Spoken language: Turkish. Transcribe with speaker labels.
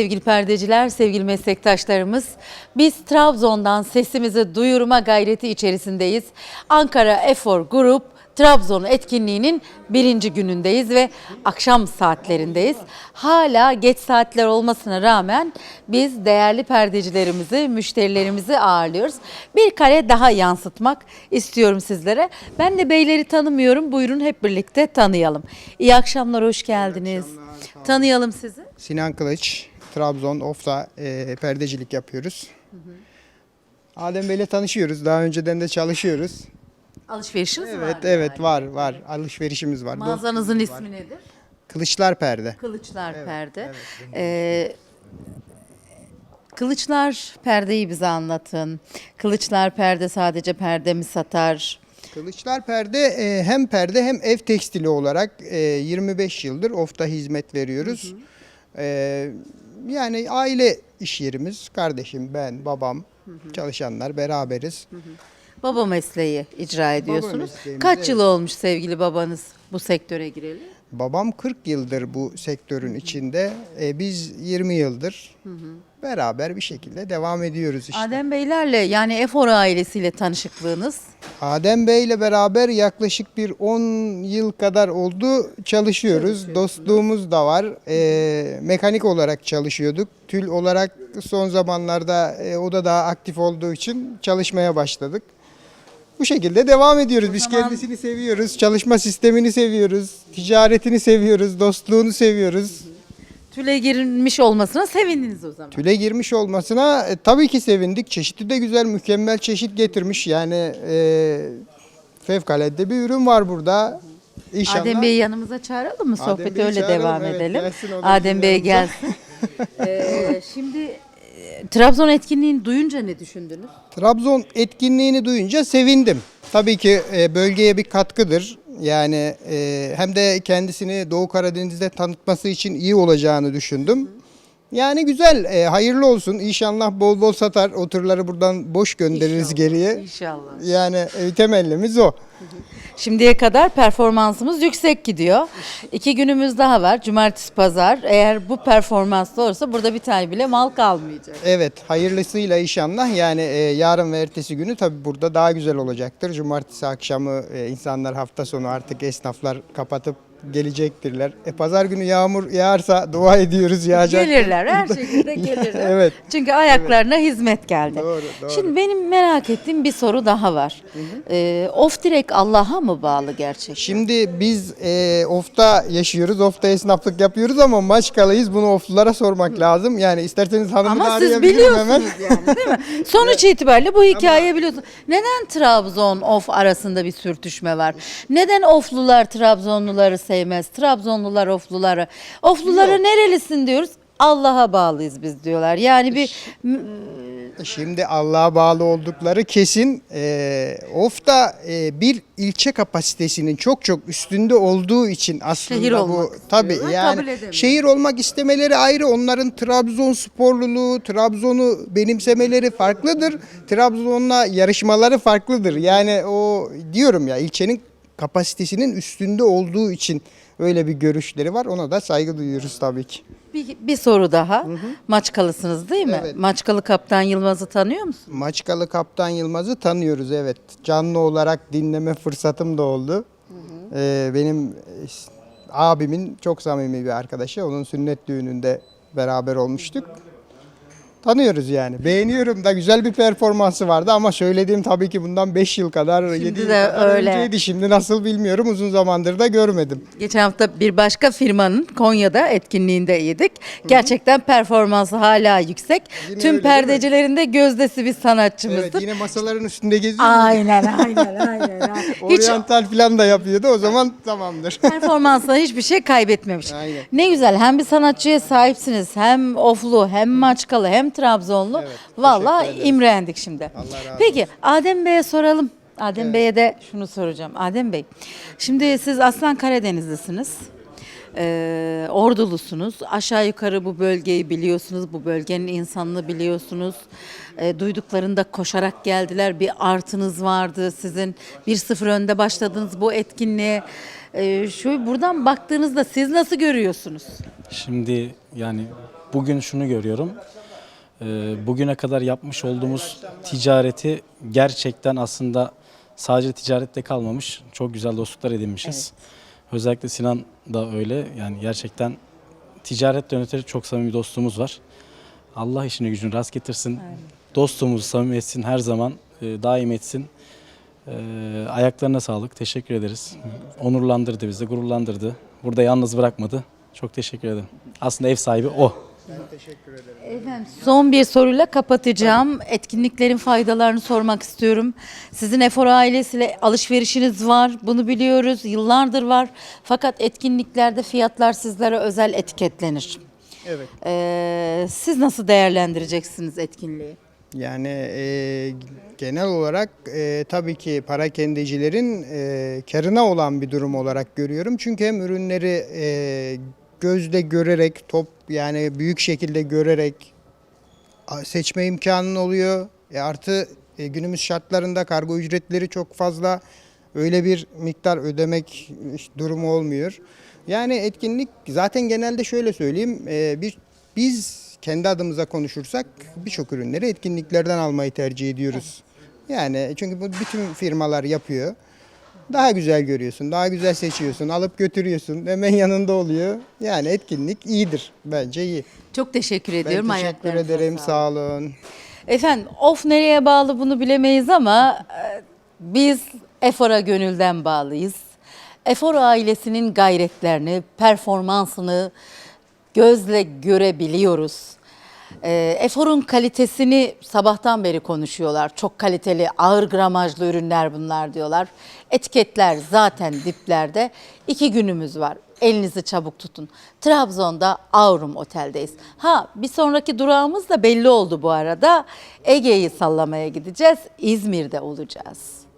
Speaker 1: sevgili perdeciler, sevgili meslektaşlarımız. Biz Trabzon'dan sesimizi duyurma gayreti içerisindeyiz. Ankara Efor Grup Trabzon etkinliğinin birinci günündeyiz ve akşam saatlerindeyiz. Hala geç saatler olmasına rağmen biz değerli perdecilerimizi, müşterilerimizi ağırlıyoruz. Bir kare daha yansıtmak istiyorum sizlere. Ben de beyleri tanımıyorum. Buyurun hep birlikte tanıyalım. İyi akşamlar, hoş geldiniz. Tanıyalım sizi.
Speaker 2: Sinan Kılıç, Trabzon, Of'ta e, perdecilik yapıyoruz. Adem Bey'le tanışıyoruz. Daha önceden de çalışıyoruz.
Speaker 1: Alışverişiniz
Speaker 2: Evet,
Speaker 1: var.
Speaker 2: evet
Speaker 1: yani.
Speaker 2: var, var. Alışverişimiz var.
Speaker 1: Mağazanızın ismi nedir?
Speaker 2: Kılıçlar Perde.
Speaker 1: Kılıçlar
Speaker 2: Evet,
Speaker 1: Perde.
Speaker 2: evet.
Speaker 1: Ee, Kılıçlar Perde'yi bize anlatın. Kılıçlar Perde sadece perde mi satar?
Speaker 2: Kılıçlar Perde e, hem perde hem ev tekstili olarak e, 25 yıldır Of'ta hizmet veriyoruz. E, yani aile iş yerimiz. Kardeşim, ben, babam, çalışanlar beraberiz.
Speaker 1: Baba mesleği icra ediyorsunuz.
Speaker 2: mesleğimiz,
Speaker 1: Kaç yıl olmuş sevgili babanız bu sektöre gireli?
Speaker 2: Babam 40 yıldır bu sektörün içinde. E, biz 20 yıldır beraber bir şekilde devam ediyoruz işte. Adem,
Speaker 1: Adem Beylerle yani Efor ailesiyle tanışıklığınız.
Speaker 2: Bey ile beraber yaklaşık bir 10 yıl kadar oldu çalışıyoruz. Dostluğumuz da var. E, mekanik olarak çalışıyorduk. Tül olarak son zamanlarda e, o da daha aktif olduğu için çalışmaya başladık. Bu şekilde devam ediyoruz. Biz
Speaker 1: zaman-
Speaker 2: kendisini seviyoruz. Çalışma sistemini seviyoruz. Ticaretini seviyoruz. Dostluğunu seviyoruz.
Speaker 1: Tüle girilmiş olmasına sevindiniz o zaman.
Speaker 2: Tüle girmiş olmasına e, tabii ki sevindik. Çeşitli de güzel, mükemmel çeşit getirmiş. Yani e, fevkalade bir ürün var burada. İnşallah.
Speaker 1: Adem Bey'i yanımıza çağıralım mı?
Speaker 2: Adem Bey'i
Speaker 1: öyle
Speaker 2: çağıralım,
Speaker 1: devam
Speaker 2: evet,
Speaker 1: edelim.
Speaker 2: gelsin o da
Speaker 1: Adem Bey
Speaker 2: yanımıza.
Speaker 1: gelsin. Ee, şimdi e, Trabzon etkinliğini duyunca ne düşündünüz?
Speaker 2: Trabzon etkinliğini duyunca sevindim. Tabii ki e, bölgeye bir katkıdır. Yani e, hem de kendisini Doğu Karadeniz'de tanıtması için iyi olacağını düşündüm. Yani güzel, e, hayırlı olsun. İnşallah bol bol satar. O tırları buradan boş göndeririz
Speaker 1: İnşallah,
Speaker 2: geriye.
Speaker 1: İnşallah.
Speaker 2: Yani e, temellimiz o.
Speaker 1: Şimdiye kadar performansımız yüksek gidiyor. İki günümüz daha var. Cumartesi, pazar. Eğer bu performanslı olursa burada bir tane bile mal kalmayacak.
Speaker 2: Evet, hayırlısıyla inşallah. Yani e, yarın ve ertesi günü tabii burada daha güzel olacaktır. Cumartesi akşamı e, insanlar hafta sonu artık esnaflar kapatıp gelecektirler. E, pazar günü yağmur yağarsa dua ediyoruz yağacak.
Speaker 1: Gelirler her şekilde gelirler.
Speaker 2: Evet.
Speaker 1: Çünkü ayaklarına hizmet geldi.
Speaker 2: Doğru, doğru.
Speaker 1: Şimdi benim merak ettiğim bir soru daha var. Ee, of direkt Allah'a mı bağlı gerçekten?
Speaker 2: Şimdi biz e, ofta yaşıyoruz, ofta esnaflık yapıyoruz ama Maçkalıyız. Bunu oflulara sormak lazım. Yani isterseniz hanımı da
Speaker 1: Ama siz
Speaker 2: arayabilirim
Speaker 1: biliyorsunuz
Speaker 2: hemen.
Speaker 1: yani değil mi? Sonuç itibariyle bu hikayeyi biliyorsunuz. Neden Trabzon of arasında bir sürtüşme var? Neden oflular Trabzonluları sevmez? Trabzonlular ofluları. Oflulara nerelisin diyoruz? Allah'a bağlıyız biz diyorlar. Yani bir
Speaker 2: Şimdi Allah'a bağlı oldukları kesin. Ee, Of'ta e, bir ilçe kapasitesinin çok çok üstünde olduğu için aslında
Speaker 1: Şehir
Speaker 2: bu
Speaker 1: olmak istiyorlar,
Speaker 2: yani
Speaker 1: edemiyor.
Speaker 2: şehir olmak istemeleri ayrı. Onların Trabzon sporluluğu, Trabzon'u benimsemeleri farklıdır. Trabzon'la yarışmaları farklıdır. Yani o diyorum ya ilçenin kapasitesinin üstünde olduğu için öyle bir görüşleri var. Ona da saygı duyuyoruz tabii ki.
Speaker 1: Bir, bir soru daha. Maçkalısınız değil mi?
Speaker 2: Evet.
Speaker 1: Maçkalı Kaptan Yılmaz'ı tanıyor musun?
Speaker 2: Maçkalı Kaptan Yılmaz'ı tanıyoruz evet. Canlı olarak dinleme fırsatım da oldu. Ee, benim abimin çok samimi bir arkadaşı. Onun sünnet düğününde beraber olmuştuk. Tanıyoruz yani. Beğeniyorum da güzel bir performansı vardı ama söylediğim tabii ki bundan 5 yıl kadar, 7 yıl
Speaker 1: de
Speaker 2: kadar
Speaker 1: öyle.
Speaker 2: önceydi. Şimdi nasıl bilmiyorum. Uzun zamandır da görmedim.
Speaker 1: Geçen hafta bir başka firmanın Konya'da etkinliğindeydik. Gerçekten performansı hala yüksek.
Speaker 2: Yine
Speaker 1: Tüm
Speaker 2: öyle, değil mi?
Speaker 1: perdecilerin de gözdesi bir sanatçımızdır.
Speaker 2: Evet yine masaların üstünde geziyor.
Speaker 1: Aynen aynen aynen. aynen.
Speaker 2: Oryantal falan da yapıyordu. O zaman tamamdır.
Speaker 1: performansla hiçbir şey kaybetmemiş.
Speaker 2: Aynen.
Speaker 1: Ne güzel hem bir sanatçıya sahipsiniz hem oflu hem maçkalı hem Trabzonlu.
Speaker 2: Evet, ederiz.
Speaker 1: imrendik şimdi.
Speaker 2: Allah razı
Speaker 1: Peki Adem Bey'e soralım. Adem Bey'e de şunu soracağım. Adem Bey, şimdi siz aslan Karadenizlisiniz. Ee, ordulusunuz. Aşağı yukarı bu bölgeyi biliyorsunuz. Bu bölgenin insanını biliyorsunuz. Ee, duyduklarında koşarak geldiler. Bir artınız vardı sizin. 1-0 önde başladınız bu etkinliğe. Ee, şu buradan baktığınızda siz nasıl görüyorsunuz?
Speaker 3: Şimdi yani bugün şunu görüyorum. Ee, bugüne kadar yapmış olduğumuz ticareti gerçekten aslında sadece ticarette kalmamış. Çok güzel dostluklar edinmişiz. Özellikle Sinan da öyle. Yani gerçekten ticaretle ötürü çok samimi dostluğumuz var. Allah işini gücünü rast getirsin. Dostluğumuzu samimi etsin her zaman e, daim etsin. E, ayaklarına sağlık. Teşekkür ederiz. Onurlandırdı bizi, gururlandırdı. Burada yalnız bırakmadı. Çok teşekkür ederim. Aslında ev sahibi o.
Speaker 1: Efendim son bir soruyla kapatacağım. Etkinliklerin faydalarını sormak istiyorum. Sizin Efor ailesiyle alışverişiniz var. Bunu biliyoruz. Yıllardır var. Fakat etkinliklerde fiyatlar sizlere özel etiketlenir.
Speaker 2: Evet.
Speaker 1: Ee, siz nasıl değerlendireceksiniz etkinliği?
Speaker 2: Yani e, genel olarak e, tabii ki parakendecilerin e, karına olan bir durum olarak görüyorum. Çünkü hem ürünleri e, gözle görerek, top yani büyük şekilde görerek seçme imkanın oluyor. E, artı e, günümüz şartlarında kargo ücretleri çok fazla. Öyle bir miktar ödemek e, durumu olmuyor. Yani etkinlik zaten genelde şöyle söyleyeyim. e, bir, biz kendi adımıza konuşursak birçok ürünleri etkinliklerden almayı tercih ediyoruz. Yani çünkü bu bütün firmalar yapıyor. Daha güzel görüyorsun, daha güzel seçiyorsun, alıp götürüyorsun, hemen yanında oluyor. Yani etkinlik iyidir, bence iyi.
Speaker 1: Çok teşekkür
Speaker 2: Ben
Speaker 1: ediyorum.
Speaker 2: teşekkür
Speaker 1: Ayaklarınıza
Speaker 2: ederim,
Speaker 1: sağlık.
Speaker 2: sağ olun.
Speaker 1: Efendim of nereye bağlı bunu bilemeyiz ama e, biz Efor'a gönülden bağlıyız. Efor ailesinin gayretlerini, performansını gözle görebiliyoruz. E, Efor'un kalitesini sabahtan beri konuşuyorlar. Çok kaliteli, ağır gramajlı ürünler bunlar diyorlar. Etiketler zaten diplerde. İki günümüz var. Elinizi çabuk tutun. Trabzon'da Aurum Otel'deyiz. Ha bir sonraki durağımız da belli oldu bu arada. Ege'yi sallamaya gideceğiz. İzmir'de olacağız.